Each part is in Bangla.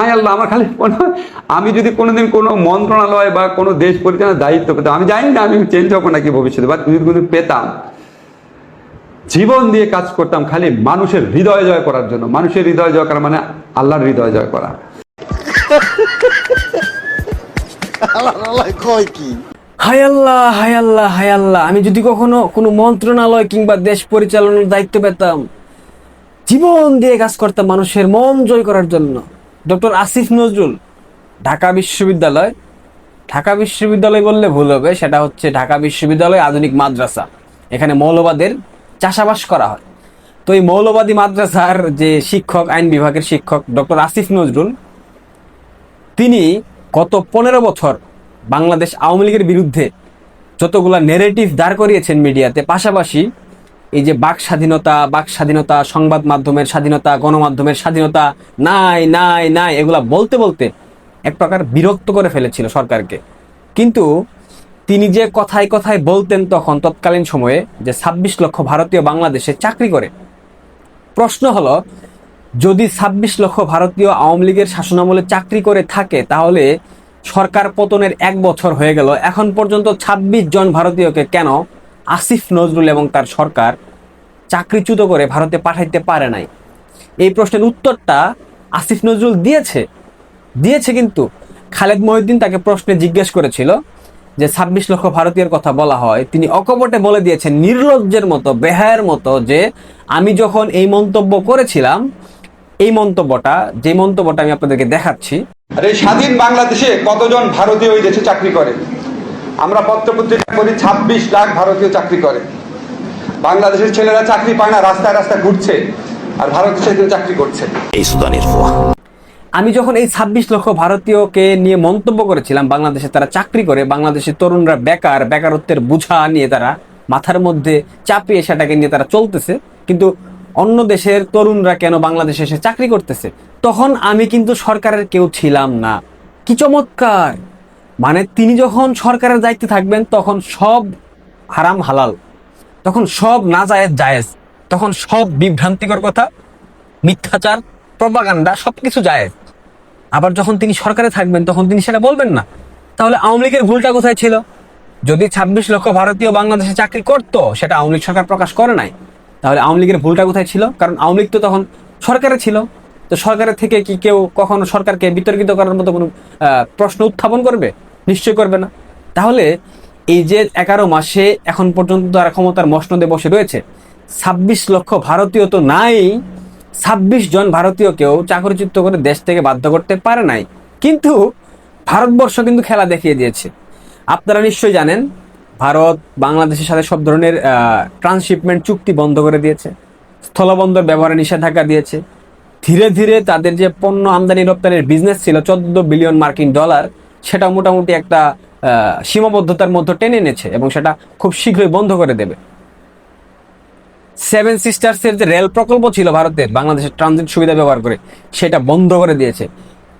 হায় আল্লাহ, আমার খালি হয় আমি যদি কোনোদিন কোনো মন্ত্রণালয় বা কোনো দেশ পরিচালনার দায়িত্ব পেতাম, আমি জানি না আমি চেঞ্জ হব নাকি ভবিষ্যতে বা যদি কোনো পেতাম, জীবন দিয়ে কাজ করতাম খালি মানুষের হৃদয় জয় করার জন্য। মানুষের হৃদয় জয় করা মানে আল্লাহর হৃদয় জয় করা। হায় আল্লাহ হায় আল্লাহ হায় আল্লাহ, আমি যদি কখনো কোনো মন্ত্রণালয় কিংবা দেশ পরিচালনার দায়িত্ব পেতাম, জীবন দিয়ে কাজ করতাম মানুষের মন জয় করার জন্য। ডক্টর আসিফ নজরুল, ঢাকা বিশ্ববিদ্যালয়। ঢাকা বিশ্ববিদ্যালয় বললে ভুল হবে, সেটা হচ্ছে ঢাকা বিশ্ববিদ্যালয় আধুনিক মাদ্রাসা। এখানে মৌলবাদের চাষাবাস করা হয়। তো এই মৌলবাদী মাদ্রাসার যে শিক্ষক, আইন বিভাগের শিক্ষক ডক্টর আসিফ নজরুল, তিনি গত পনেরো বছর বাংলাদেশ আওয়ামী লীগের বিরুদ্ধে যতগুলা নেরেটিভ দাঁড় করিয়েছেন মিডিয়াতে, পাশাপাশি এই যে বাক স্বাধীনতা বাক স্বাধীনতা সংবাদ মাধ্যমের স্বাধীনতা, গণমাধ্যমের স্বাধীনতা, নাই নাই নাই, এগুলা বলতে বলতে এক প্রকার বিরক্ত করে ফেলেছিল সরকারকে। কিন্তু তিনি যে কথায় কথায় বলতেন তখন তৎকালীন সময়ে যে ছাব্বিশ লক্ষ ভারতীয় বাংলাদেশে চাকরি করে। প্রশ্ন হলো, যদি ছাব্বিশ লক্ষ ভারতীয় আওয়ামী লীগের শাসনামলে চাকরি করে থাকে, তাহলে সরকার পতনের এক বছর হয়ে গেল। এখন পর্যন্ত ২৬ জন ভারতীয়কে কেন আসিফ নজরুল এবং তার সরকার চাকরিচ্যুত করে ভারতে পাঠাইতে পারে নাই। এই প্রশ্নের উত্তরটা আসিফ নজরুল দিয়েছে। দিয়েছে কিন্তু। খালেদ মহিউদ্দিন তাকে প্রশ্নে জিজ্ঞেস করেছিল যে, ছাব্বিশ লক্ষ ভারতীয়ের কথা বলা হয়। তিনি অকপটে বলে দিয়েছেন নির্লজ্জের মতো, বেহায়ের মতো যে, আমি যখন এই মন্তব্য করেছিলাম, এই মন্তব্যটা, যে মন্তব্যটা আমি আপনাদেরকে দেখাচ্ছি। আর, স্বাধীন বাংলাদেশে কতজন ভারতীয় ওই দেশে চাকরি করে? আমরা পত্রপত্রিকা করি ছাব্বিশ লাখ ভারতীয় চাকরি করে। বাংলাদেশের ছেলেরা চাকরি পায় না রাস্তায় রাস্তায় ঘুরছে আর ভারতের ছেলেরা চাকরি করছে। এই সুদানের ফোয়া আমি যখন এই ছাব্বিশ লক্ষ ভারতীয়কে নিয়ে মন্তব্য করেছিলাম বাংলাদেশে তারা চাকরি করে বাংলাদেশের তরুণরা বেকার বেকারত্বের বুঝা নিয়ে তারা মাথার মধ্যে চাপিয়ে সেটাকে নিয়ে তারা চলতেছে কিন্তু অন্য দেশের তরুণরা কেন বাংলাদেশে এসে চাকরি করতেছে? তখন আমি কিন্তু সরকারের কেউ ছিলাম না। কি চমৎকার! মানে তিনি যখন সরকারের দায়িত্বে থাকবেন, তখন সব হারাম হালাল, তখন সব না জায়েজ জায়েজ, তখন সব বিভ্রান্তিকর কথা, মিথ্যাচার, প্রপাগান্ডা, সবকিছু জায়েজ। আবার যখন তিনি সরকারে থাকবেন, তখন তিনি সেটা বলবেন না। তাহলে আওয়ামী লীগের ভুলটা কোথায় ছিল? যদি ছাব্বিশ লক্ষ ভারতীয় বাংলাদেশে চাকরি করতো, সেটা আওয়ামী লীগ সরকার প্রকাশ করে নাই। তাহলে আওয়ামী লীগের ভুলটা কোথায় ছিল? কারণ আওয়ামী লীগ তো তখন সরকারে ছিল। তো সরকারের থেকে কি কেউ কখনো সরকারকে বিতর্কিত করার মতো কোনো প্রশ্ন উত্থাপন করবে? নিশ্চয় করবে না। তাহলে এই যে এগারো মাসে এখন পর্যন্ত তারা ক্ষমতার মসনদে বসে রয়েছে, ছাব্বিশ লক্ষ ভারতীয় তো নাই, ছাব্বিশ জন ভারতীয়কেও চাকরিচ্যুত করে দেশ থেকে বাধ্য করতে পারে নাই। কিন্তু ভারতবর্ষ কিন্তু খেলা দেখিয়ে দিয়েছে। আপনারা নিশ্চয়ই জানেন, ভারত বাংলাদেশের সাথে সব ধরনের ট্রান্সশিপমেন্ট চুক্তি বন্ধ করে দিয়েছে, স্থলবন্দর ব্যবহারে নিষেধাজ্ঞা দিয়েছে। ধীরে ধীরে তাদের যে পণ্য আমদানি রপ্তানির বিজনেস ছিল, চোদ্দ বিলিয়ন মার্কিন ডলার সেটা মোটামুটি একটা সীমাবদ্ধতার মধ্যে টেনে এনেছে এবং সেটা খুব শীঘ্রই বন্ধ করে দেবে। সেভেন সিস্টার্সের যে রেল প্রকল্প ছিল ভারতের, বাংলাদেশের ট্রানজিট সুবিধা ব্যবহার করে, সেটা বন্ধ করে দিয়েছে।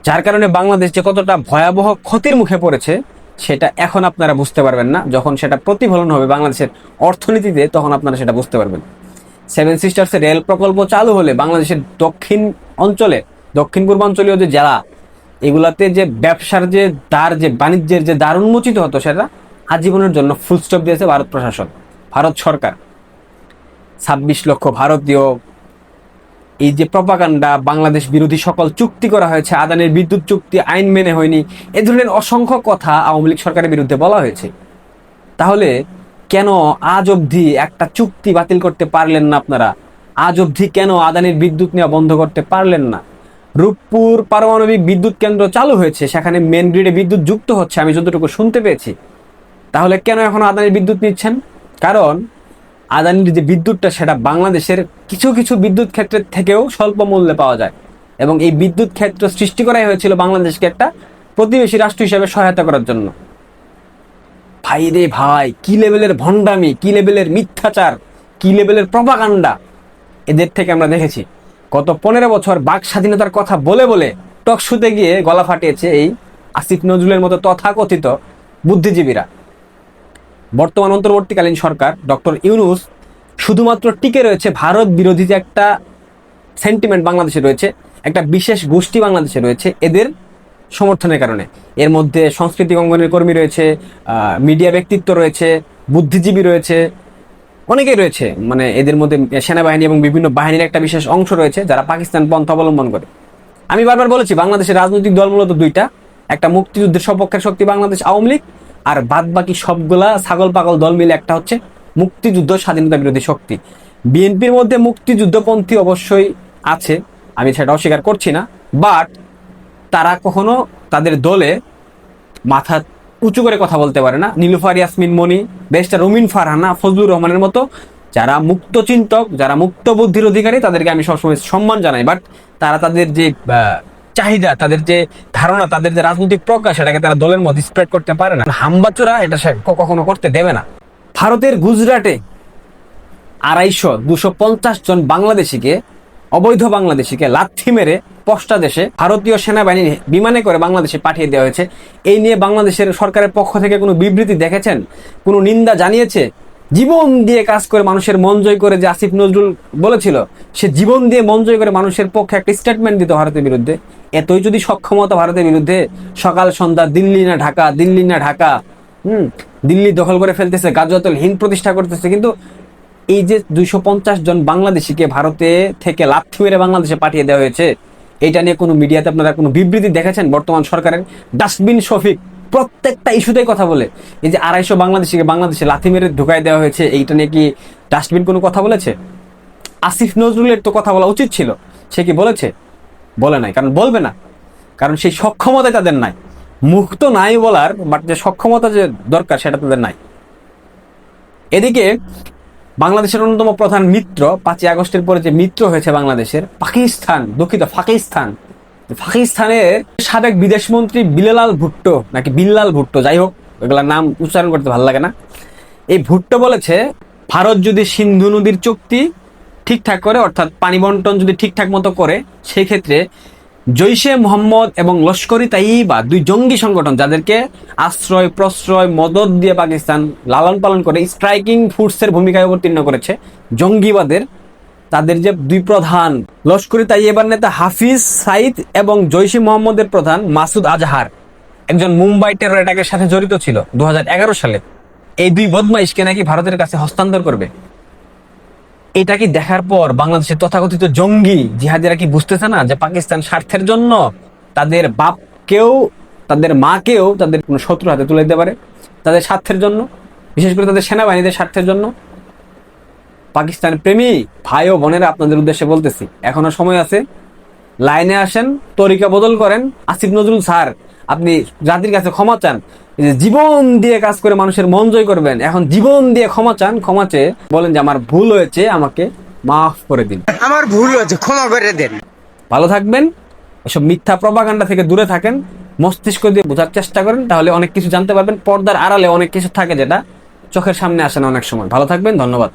যার কারণে বাংলাদেশ যে কতটা ভয়াবহ ক্ষতির মুখে পড়েছে, সেটা এখন আপনারা বুঝতে পারবেন না। যখন সেটা প্রতিফলন হবে বাংলাদেশের অর্থনীতিতে, তখন আপনারা সেটা বুঝতে পারবেন। সেভেন সিস্টার্সের রেল প্রকল্প চালু হলে বাংলাদেশের দক্ষিণ অঞ্চলে দক্ষিণ পূর্বাঞ্চলীয় যে জেলা এগুলাতে যে ব্যবসার যে দ্বার, যে বাণিজ্যের যে দ্বার উন্মোচিত হতো সেটা আজীবনের জন্য ফুল স্টপ দিয়েছে ভারত প্রশাসন, ভারত সরকার। ছাব্বিশ লক্ষ ভারতীয়, এই যে প্রপাকাণ্ডা বাংলাদেশ বিরোধী সকল চুক্তি করা হয়েছে, আদানের বিদ্যুৎ চুক্তি, আইন মেনে হয়নি, এ ধরনের অসংখ্য কথা আওয়ামী লীগ সরকারের বিরুদ্ধে বলা হয়েছে। তাহলে কেন আজ অবধি একটা চুক্তি বাতিল করতে পারলেন না আপনারা? আজ অবধি কেন আদানির বিদ্যুৎ নেওয়া বন্ধ করতে পারলেন না? রূপপুর পারমাণবিক বিদ্যুৎ কেন্দ্র চালু হয়েছে, সেখানে মেন গ্রিডে বিদ্যুৎ যুক্ত হচ্ছে, আমি যতটুকু শুনতে পেয়েছি। তাহলে কেন এখন আদানির বিদ্যুৎ নিচ্ছেন? কারণ আদানির যে বিদ্যুৎটা, সেটা বাংলাদেশের কিছু কিছু বিদ্যুৎ ক্ষেত্রের থেকেও স্বল্প মূল্যে পাওয়া যায়। এবং এই বিদ্যুৎ ক্ষেত্র সৃষ্টি করাই হয়েছিল বাংলাদেশকে একটা প্রতিবেশী রাষ্ট্র হিসেবে সহায়তা করার জন্য। ভাই রে ভাই, কি লেভেলের ভণ্ডামি, কি লেভেলের মিথ্যাচার, কি লেভেলের প্রপাগান্ডা, এদের থেকে আমরা দেখেছি। গত পনেরো বছর বাক স্বাধীনতার কথা বলে বলে টক শুতে গিয়ে গলা ফাটিয়েছে এই আসিফ নজরুলের মতো তথাকথিত বুদ্ধিজীবীরা। বর্তমান অন্তর্বর্তীকালীন সরকার ডক্টর ইউনুস শুধুমাত্র টিকে রয়েছে ভারত বিরোধী যে একটা সেন্টিমেন্ট বাংলাদেশে রয়েছে, একটা বিশেষ গোষ্ঠী বাংলাদেশে রয়েছে এদের সমর্থনের কারণে। এর মধ্যে সংস্কৃতি অঙ্গনের কর্মী রয়েছে মিডিয়া ব্যক্তিত্ব রয়েছে, বুদ্ধিজীবী রয়েছে অনেকেই রয়েছে মানে এদের মধ্যে সেনাবাহিনী এবং বিভিন্ন বাহিনীর একটা বিশেষ অংশ রয়েছে যারা পাকিস্তান পন্থা অবলম্বন করে। আমি বারবার বলেছি, বাংলাদেশের রাজনৈতিক দল মূলত দুইটা। একটা মুক্তিযুদ্ধের সপক্ষের শক্তি বাংলাদেশ আওয়ামী লীগ, আর বাদ বাকি সবগুলা ছাগল পাগল দল মিলে একটা হচ্ছে মুক্তিযুদ্ধ স্বাধীনতা বিরোধী শক্তি। বিএনপির মধ্যে মুক্তিযুদ্ধপন্থী অবশ্যই আছে, আমি সেটা অস্বীকার করছি না, বাট তারা কখনো তাদের দলে মাথা উঁচু করে কথা বলতে পারে না। নীলুফার ইয়াসমিন মনি বেস্টার রুমিন ফারহানা, ফজলুর রহমানের মতো যারা মুক্ত চিন্তক, যারা মুক্ত বুদ্ধির অধিকারী, তাদেরকে আমি সবসময় সম্মান জানাই। বাট তারা তাদের যে চাহিদা, তাদের যে ধারণা, তাদের যে রাজনৈতিক প্রকাশ, সেটাকে তারা দলের মধ্যে স্প্রেড করতে পারে না। হাম্বাচোরা এটা সে কখনো করতে দেবে না। ভারতের গুজরাটে আড়াইশো দুশো পঞ্চাশ জন বাংলাদেশিকে অবৈধ বাংলাদেশিকে লাথি মেরে পশ্চা দেশে ভারতীয় সেনাবাহিনী বিমানে করে বাংলাদেশে পাঠিয়ে দেওয়া হয়েছে। এই নিয়ে বাংলাদেশের সরকারের পক্ষ থেকে কোনো বিবৃতি দেখেছেন? কোনো নিন্দা জানিয়েছে? জীবন দিয়ে কাজ করে মানুষের মন জয় করে যে আসিফ নজরুল বলেছিল, সে জীবন দিয়ে মন জয় করে মানুষের পক্ষে একটা স্টেটমেন্ট দিত ভারতের বিরুদ্ধে। এতই যদি সক্ষমতা ভারতের বিরুদ্ধে, সকাল, সন্ধ্যা, দিল্লি না ঢাকা, দিল্লি না ঢাকা, হুম, দিল্লি দখল করে ফেলতেছে, গাজওয়াতুল হিন্দ প্রতিষ্ঠা করতেছে, কিন্তু এই যে দুইশো পঞ্চাশ জন বাংলাদেশিকে ভারতে থেকে লাথি মেরে বাংলাদেশে পাঠিয়ে দেওয়া হয়েছে, এটা নিয়ে কোনো মিডিয়াতে আপনারা কোনো বিবৃতি দেখেছেন? বর্তমান সরকারের ডাস্টবিন শফিক প্রত্যেকটা ইস্যুতেই কথা বলে। এই যে আড়াইশো বাংলাদেশিকে বাংলাদেশে লাথি মেরে ঢুকাই দেওয়া হয়েছে, এইটা নিয়ে কি ডাস্টবিন কোনো কথা বলেছে? আসিফ নজরুলের তো কথা বলা উচিত ছিল, সে কি বলেছে? বলে নাই, কারণ বলবে না। কারণ সেই সক্ষমতা তাদের নাই। মুখ তো নাই বলার বাট যে সক্ষমতা যে দরকার সেটা তাদের নাই। এদিকে বাংলাদেশের অন্যতম প্রধান মিত্র, পাঁচই আগস্টের পরে যে মিত্র হয়েছে বাংলাদেশের, পাকিস্তান, দুঃখিত পাকিস্তান পাকিস্তানের সাবেক বিদেশমন্ত্রী বিলাল ভুট্টো, নাকি বিল্লাল ভুট্টো, যাই হোক, এগুলোর নাম উচ্চারণ করতে ভালো লাগে না। এই ভুট্টো বলেছে, ভারত যদি সিন্ধু নদীর চুক্তি ঠিকঠাক করে, অর্থাৎ পানি বন্টন যদি ঠিকঠাক মতো করে সেই ক্ষেত্রে জৈশে মোহাম্মদ এবং লস্করি তাইবা দুই জঙ্গি সংগঠন যাদেরকে আশ্রয়, প্রশ্রয় মদত দিয়ে পাকিস্তান লালন পালন করে স্ট্রাইকিং ফোর্সের ভূমিকায় অবতীর্ণ করেছে। জঙ্গিবাদের, তাদের যে দুই প্রধান লস্করি তাইয়েবার নেতা হাফিজ সাইদ এবং জৈশে মোহাম্মদের প্রধান মাসুদ আজহার। একজন মুম্বাই টেরর অ্যাটাকের সাথে জড়িত ছিল দুই হাজার এগারো সালে। এই দুই বদমাইশকে নাকি ভারতের কাছে হস্তান্তর করবে? এটা কি দেখার পর বাংলাদেশের তথাকথিত জঙ্গি জিহাদিরা কি বুঝতেছে না যে পাকিস্তান স্বার্থের জন্য তাদের বাপকেও, তাদের মাকেও তাদের কোনো শত্রু হাতে তুলে দিতে পারে? তাদের স্বার্থের জন্য? বিশেষ করে তাদের সেনাবাহিনীদের স্বার্থের জন্য? পাকিস্তান প্রেমী ভাই ও বোনেরা আপনাদের উদ্দেশ্যে বলতেছি, এখনও সময় আছে, লাইনে আসেন, তরিকা বদল করেন। আসিফ নজরুল স্যার, আপনি জাতির কাছে ক্ষমা চান। যে জীবন দিয়ে কাজ করে মানুষের মন জয় করবেন এখন জীবন দিয়ে ক্ষমা চান ক্ষমা চেয়ে বলেন যে আমার ভুল হয়েছে আমাকে মাফ করে দিন। আমার ভুল হয়েছে ক্ষমা করে দিন। ভালো থাকবেন এসব মিথ্যা প্রবাগান্ডা থেকে দূরে থাকেন মস্তিষ্ক দিয়ে বোঝার চেষ্টা করেন তাহলে অনেক কিছু জানতে পারবেন পর্দার আড়ালে অনেক কিছু থাকে যেটা চোখের সামনে আসে না অনেক সময়। ভালো থাকবেন ধন্যবাদ।